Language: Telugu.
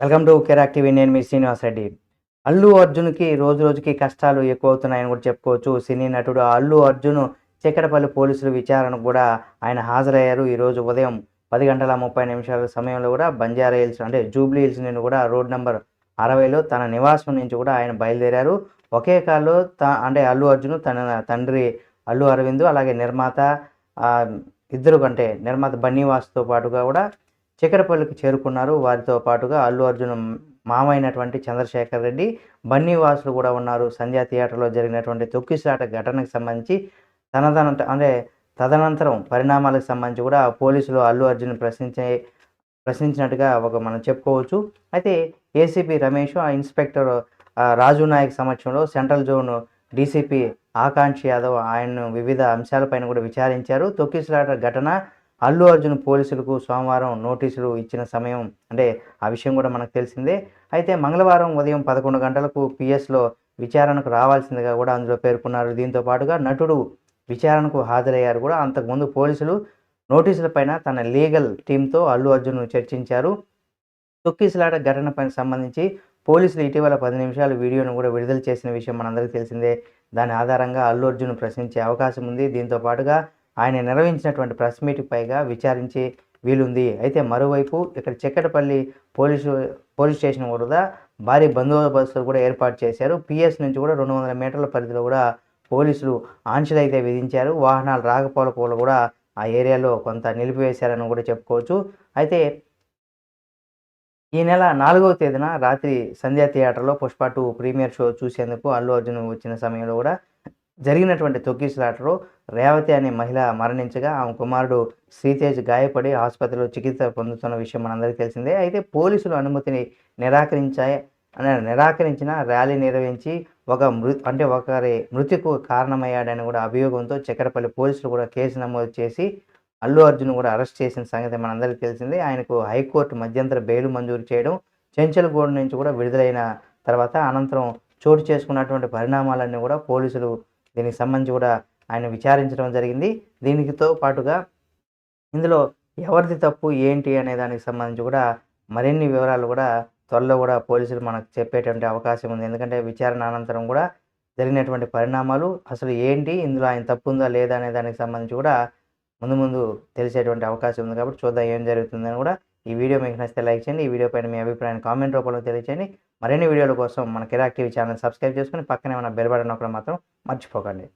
వెల్కమ్ టు కెరాక్ టీవీ నేను మీ శ్రీనివాస్ రెడ్డి. అల్లు అర్జున్కి రోజు రోజుకి కష్టాలు ఎక్కువ అవుతున్నాయని కూడా చెప్పుకోవచ్చు. సినీ నటుడు అల్లు అర్జున్ చిక్కడపల్లి పోలీసులు విచారణకు కూడా ఆయన హాజరయ్యారు. ఈరోజు ఉదయం పది గంటల ముప్పై నిమిషాల సమయంలో కూడా బంజారా హిల్స్ అంటే జూబ్లీ హిల్స్ నుండి కూడా రోడ్ నెంబర్ అరవైలో తన నివాసం నుంచి కూడా ఆయన బయలుదేరారు. ఒకే కాల్లో త అంటే అల్లు అర్జున్ తన తండ్రి అల్లు అరవింద్ అలాగే నిర్మాత ఇద్దరు కంటే నిర్మాత బన్నీవాస్తో పాటుగా కూడా చిక్కడపల్లికి చేరుకున్నారు. వారితో పాటుగా అల్లు అర్జున్ మామైనటువంటి చంద్రశేఖర్ రెడ్డి బన్నీవాసులు కూడా ఉన్నారు. సంధ్యా థియేటర్లో జరిగినటువంటి తొక్కిసాట ఘటనకు సంబంధించి తనదన అంటే తదనంతరం పరిణామాలకు సంబంధించి కూడా పోలీసులు అల్లు అర్జున్ ప్రశ్నించే ప్రశ్నించినట్టుగా ఒక మనం చెప్పుకోవచ్చు. అయితే ఏసీపీ రమేష్ ఆ ఇన్స్పెక్టర్ రాజు నాయక్ సమక్షంలో central zone DCP Akanksha Yadav ఆయన్ను వివిధ అంశాలపైన కూడా విచారించారు. తొక్కిసలాట ఘటన అల్లు అర్జున్ పోలీసులకు సోమవారం నోటీసులు ఇచ్చిన సమయం అంటే ఆ విషయం కూడా మనకు తెలిసిందే. అయితే మంగళవారం ఉదయం పదకొండు గంటలకు పిఎస్లో విచారణకు రావాల్సిందిగా కూడా అందులో పేర్కొన్నారు. దీంతో పాటుగా నటుడు విచారణకు హాజరయ్యారు కూడా. అంతకుముందు పోలీసులు నోటీసులపైన తన లీగల్ టీంతో అల్లు అర్జున్ చర్చించారు. తొక్కిసలాట ఘటనపై సంబంధించి పోలీసులు ఇటీవల పది నిమిషాలు వీడియోను కూడా విడుదల చేసిన విషయం మనందరికీ తెలిసిందే. దాని ఆధారంగా అల్లు అర్జున్ ప్రశ్నించే అవకాశం ఉంది. దీంతో పాటుగా ఆయన నిర్వహించినటువంటి ప్రెస్ మీట్ పైగా విచారించే వీలుంది. అయితే మరోవైపు ఇక్కడ చెక్కటపల్లి పోలీసు పోలీస్ స్టేషన్ వద్ద భారీ బందోబస్తులు కూడా ఏర్పాటు చేశారు. పిఎస్ నుంచి కూడా రెండు వందల మీటర్ల పరిధిలో కూడా పోలీసులు ఆంక్షలు అయితే విధించారు. వాహనాలు రాకపోవడం కూడా ఆ ఏరియాలో కొంత నిలిపివేశారని కూడా చెప్పుకోవచ్చు. అయితే ఈ నెల నాలుగవ తేదీన రాత్రి సంధ్యా థియేటర్లో పుష్ప టూ ప్రీమియర్ షో చూసేందుకు అల్లు అర్జున్ వచ్చిన సమయంలో కూడా జరిగినటువంటి తొక్కిసలాటలో రేవతి అనే మహిళ మరణించగా ఆమె కుమారుడు శ్రీతేజ్ గాయపడి ఆసుపత్రిలో చికిత్స పొందుతున్న విషయం మనందరికీ తెలిసిందే. అయితే పోలీసులు అనుమతిని నిరాకరించాయి అనే నిరాకరించిన ర్యాలీ నిర్వహించి ఒక మృ అంటే ఒకరి మృతికు కారణమయ్యాడని కూడా అభియోగంతో చక్కెరపల్లి పోలీసులు కూడా కేసు నమోదు చేసి అల్లు అర్జున్ కూడా అరెస్ట్ చేసిన సంగతి మనందరికీ తెలిసిందే. ఆయనకు హైకోర్టు మధ్యంతర బెయిల్ మంజూరు చేయడం చెంచల్గూడ నుంచి కూడా విడుదలైన తర్వాత అనంతరం చోటు చేసుకున్నటువంటి పరిణామాలన్నీ కూడా పోలీసులు దీనికి సంబంధించి కూడా ఆయన విచారించడం జరిగింది. దీనితో పాటుగా ఇందులో ఎవరిది తప్పు ఏంటి అనే దానికి సంబంధించి కూడా మరిన్ని వివరాలు కూడా త్వరలో కూడా పోలీసులు మనకు చెప్పేటువంటి అవకాశం ఉంది. ఎందుకంటే విచారణ అనంతరం కూడా జరిగినటువంటి పరిణామాలు అసలు ఏంటి ఇందులో ఆయన తప్పు ఉందా లేదా అనే దానికి సంబంధించి కూడా ముందు ముందు తెలిసేటువంటి అవకాశం ఉంది. కాబట్టి చూద్దాం ఏం జరుగుతుందని కూడా ఈ వీడియో మీకు నచ్చితే లైక్ చేయండి ఈ వీడియో పైన మీ అభిప్రాయాన్ని కామెంట్ రూపంలో తెలియచేయండి. మరిన్ని వీడియోల కోసం మన కిరాక్ టీవీ ఛానల్ సబ్స్క్రైబ్ చేసుకుని పక్కనే ఉన్న బెల్ బటన్ మాత్రం మర్చిపోకండి.